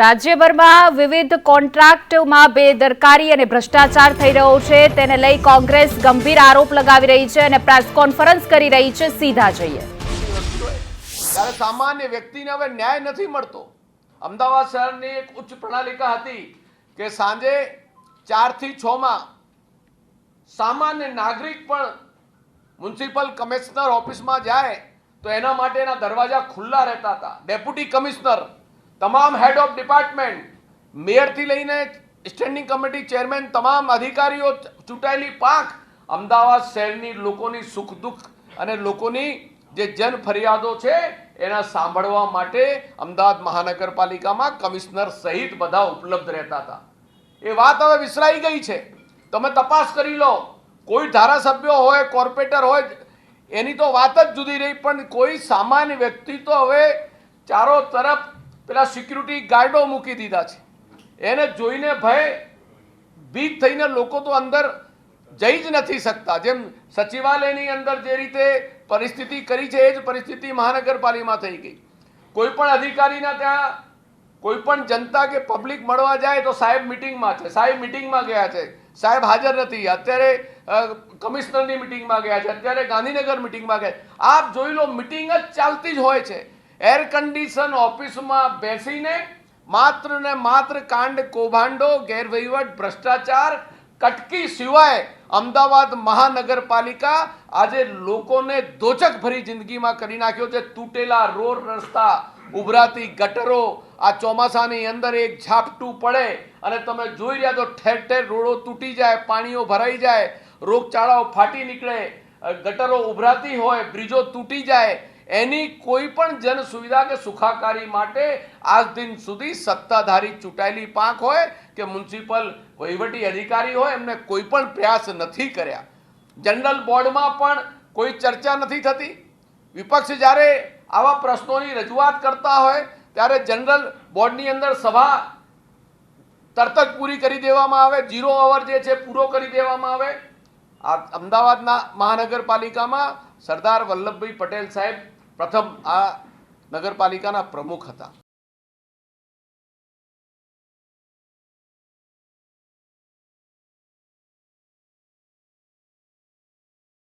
રાજ્યભરમાં વિવિધ કોન્ટ્રાક્ટમાં બેદરકારી અને ભ્રષ્ટાચાર થઈ રહ્યો છે. તેને લઈ કોંગ્રેસ ગંભીર આરોપ લગાવી રહી છે અને પ્રેસ કોન્ફરન્સ કરી રહી છે સીધા જઈએ. ત્યારે સામાન્ય વ્યક્તિને હવે ન્યાય નથી મળતો. અમદાવાદ શહેરની એક ઉચ્ચ પ્રણાલિકા હતી કે સાંજે ચારથી છમાં સામાન્ય નાગરિક પણ મ્યુનિસિપલ કમિશનર ઓફિસમાં જાય તો એના માટેના દરવાજા ખુલ્લા રહેતા હતા. ડેપ્યુટી કમિશનર તમામ હેડ ઓફ ડિપાર્ટમેન્ટ મેયરથી લઈને સ્ટેન્ડિંગ કમિટી ચેરમેન તમામ અધિકારીઓ ચૂંટાયેલી પાંખ અમદાવાદ શહેરની લોકોની સુખ દુઃખ અને લોકોની જે જન ફરિયાદો છે એના સાંભળવા માટે અમદાવાદ મહાનગરપાલિકામાં કમિશનર સહિત બધા ઉપલબ્ધ રહેતા હતા. એ વાત હવે વિસરાઈ ગઈ છે. તમે તપાસ કરી લો. કોઈ ધારાસભ્યો હોય, કોર્પોરેટર હોય, એની તો વાત જ જુદી રહી, પણ કોઈ સામાન્ય વ્યક્તિ તો હવે ચારો તરફ પેલા સિક્યુરિટી ગાર્ડો મૂકી દીધા છે. એને જોઈને ભય, ભીત થઈને લોકો તો અંદર જઈ જ નથી શકતા. જેમ સચિવાલયની અંદર જે રીતે પરિસ્થિતિ કરી છે, એ જ પરિસ્થિતિ મહાનગરપાલિકામાં થઈ ગઈ. કોઈ પણ અધિકારીના ત્યાં, કોઈ પણ જનતા કે પબ્લિક મળવા જાય તો સાહેબ મિટિંગમાં છે. સાહેબ મિટિંગમાં ગયા છે. સાહેબ હાજર નથી. અત્યારે કમિશનરની મિટિંગમાં ગયા છે. અત્યારે ગાંધીનગર મિટિંગમાં ગયા. આપ જોઈ લો મિટિંગ જ ચાલતી જ હોય છે. એર કન્ડિશન ઓફિસમાં બેસીને માત્ર ને માત્ર કાંડ, કૌભાંડો, ગેરવહીવટ, ભ્રષ્ટાચાર, કટકી સિવાય અમદાવાદ મહાનગરપાલિકા આજે લોકોને દોચક ભરી જિંદગીમાં કરી નાખ્યો છે. તૂટેલા રોડ રસ્તા, ઉભરાતી ગટરો, આ ચોમાસાની અંદર એક ઝાપટું પડે અને તમે જોઈ રહ્યા તો ઠેર ઠેર રોડો તૂટી જાય, પાણીઓ ભરાઈ જાય, રોગચાળાઓ ફાટી નીકળે ગટરો ઉભરાતી હોય, બ્રિજો તૂટી જાય એની કોઈ પણ જન સુવિધા કે સુખાકારી માટે આજ દિન સુધી સત્તાધારી ચૂંટાયેલી પાંખ હોય કે મ્યુનિસિપલ વહીવટી અધિકારી હોય, એમને કોઈ પણ પ્રયાસ નથી કર્યા. જનરલ બોર્ડમાં પણ કોઈ ચર્ચા નથી થતી. વિપક્ષ જ્યારે આવા પ્રશ્નોની રજૂઆત કરતા હોય, ત્યારે જનરલ બોર્ડની અંદર સભા તરત જ પૂરી કરી દેવામાં આવે જીરો અવર જે છે પૂરો કરી દેવામાં આવે. આ અમદાવાદના મહાનગરપાલિકામાં સરદાર વલ્લભભાઈ પટેલ સાહેબ પ્રથમ આ નગરપાલિકાના પ્રમુખ હતા.